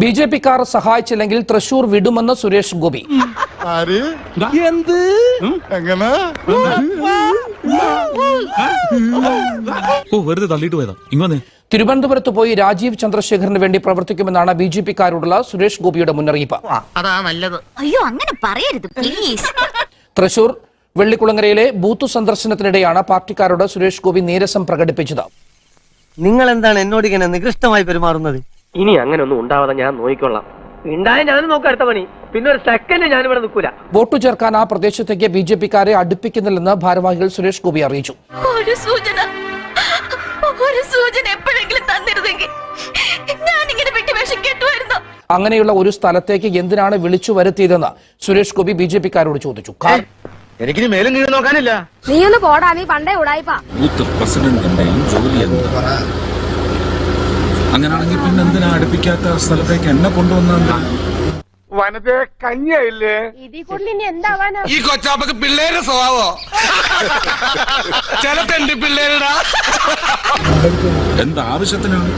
B J പിക്കാർ സഹായിച്ചില്ലെങ്കിൽ തൃശൂർ വിടുമെന്ന് സുരേഷ് ഗോപി. എന്ത്? എങ്ങനെ? വെറുതെ തള്ളിയിട്ട് പോയതാ. ഇങ്ങനെ തിരുവനന്തപുരത്ത് പോയി രാജീവ് ചന്ദ്രശേഖറിന് വേണ്ടി പ്രവർത്തിക്കുമെന്നാണ് ബി ജെ പിക്കാരോടുള്ള സുരേഷ് ഗോപിയുടെ മുന്നറിയിപ്പ്. അതാ നല്ലത്. അയ്യോ അങ്ങനെ പറയരുത് പ്ലീസ് തൃശൂർ വെള്ളിക്കുളങ്ങരയിലെ ബൂത്ത് സന്ദർശനത്തിനിടെയാണ് പാർട്ടിക്കാരോട് സുരേഷ് ഗോപി നീരസം പ്രകടിപ്പിച്ചത്. നിങ്ങൾ എന്താണ് എന്നോട് ഇങ്ങനെ നികൃഷ്ടമായി പെരുമാറുന്നത്? ഇനി അങ്ങനെ ഒന്നും ഉണ്ടാവാതെ ഞാൻ നോക്കിക്കൊള്ളാം. ഉണ്ടായ ഞാൻ നോക്കാം അടുത്ത പണി. പിന്നെ ഒരു സെക്കൻഡ് ഞാൻ ഇവിടെ നിൽക്കൂല. വോട്ടു ചേർക്കാൻ ആ പ്രദേശത്തേക്ക് ബി ജെ പിക്കാരെ അടുപ്പിക്കുന്നില്ലെന്ന് ഭാരവാഹികൾ സുരേഷ് ഗോപി അറിയിച്ചു. ഒരു സൂചന. ഒരു സൂചന എപ്പോഴെങ്കിലും തന്നിരുന്നെങ്കിൽ ഞാനിങ്ങനെ വിട്ടുവേഷം കേട്ടുമായിരുന്നു. അങ്ങനെയുള്ള ഒരു സ്ഥലത്തേക്ക് എന്തിനാണ് വിളിച്ചു വരുത്തിയതെന്ന് സുരേഷ് ഗോപി ബി ജെ പിക്കാരോട് ചോദിച്ചു. എനിക്ക് എനിക്കിനി മേലും കീഴും നോക്കാനില്ല. നീ ഒന്ന് പോടാ നീ പണ്ടേ ഉടായിപ്പാ. ബൂത്ത് പ്രസിഡന്റിന്റെയും ജോലി എന്താ അങ്ങനാണെങ്കിൽ പിന്നെ എന്തിനാ അടുപ്പിക്കാത്ത സ്ഥലത്തേക്ക് എന്നെ കൊണ്ടുവന്നെന്താ വനത്തെ എന്താവാനാ? ഈ കൊച്ചാപ്പക്ക് പിള്ളേരുടെ സ്വഭാവോ? ചില തെണ്ടി പിള്ളേരുടെ എന്താവശ്യത്തിനാണ്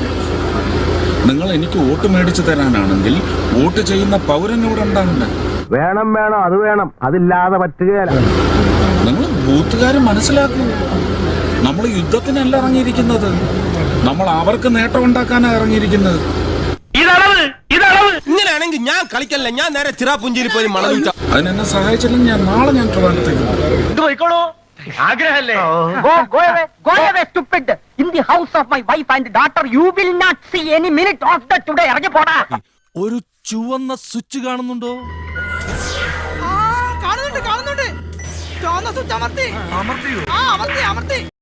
നിങ്ങൾ എനിക്ക് വോട്ട് മേടിച്ചു തരാനാണെങ്കിൽ വോട്ട് ചെയ്യുന്ന പൗരൻ ഇവിടെ ഉണ്ടാകണ്ടേ വേണം വേണം അത് വേണം. അതില്ലാതെ പറ്റുകയല്ല നിങ്ങൾ ബൂത്തുകാരും മനസ്സിലാക്കൂ. നമ്മൾ യുദ്ധത്തിനല്ല ഇറങ്ങിയിരിക്കുന്നത്. നമ്മൾ അവർക്ക് നേട്ടം ഉണ്ടാക്കാനാണ് ഇറങ്ങിയിരിക്കുന്നത്. ഇങ്ങനെയാണെങ്കിൽ ഞാൻ കളിക്കല്ല? ഞാൻ നേരെ ചിറാപുഞ്ചിരി പോയി മണം അതിനെന്നെ സഹായിച്ചില്ലെങ്കിൽ ഞാൻ നാളെ ഞാൻ ആഗ്രഹല്ലേ? In the house of my wife and daughter you will not see any minute of the today ഇറങ്ങി പോടാ. ഒരു ചുവന്ന സ്വിച്ച് കാണുന്നുണ്ടോ? കാണുന്നുണ്ട് കാണുന്നുണ്ട്. ചുവന്ന സ്വിച്ച് അമർത്തി. അമർത്തി ആ അമർത്തി അമർത്തി.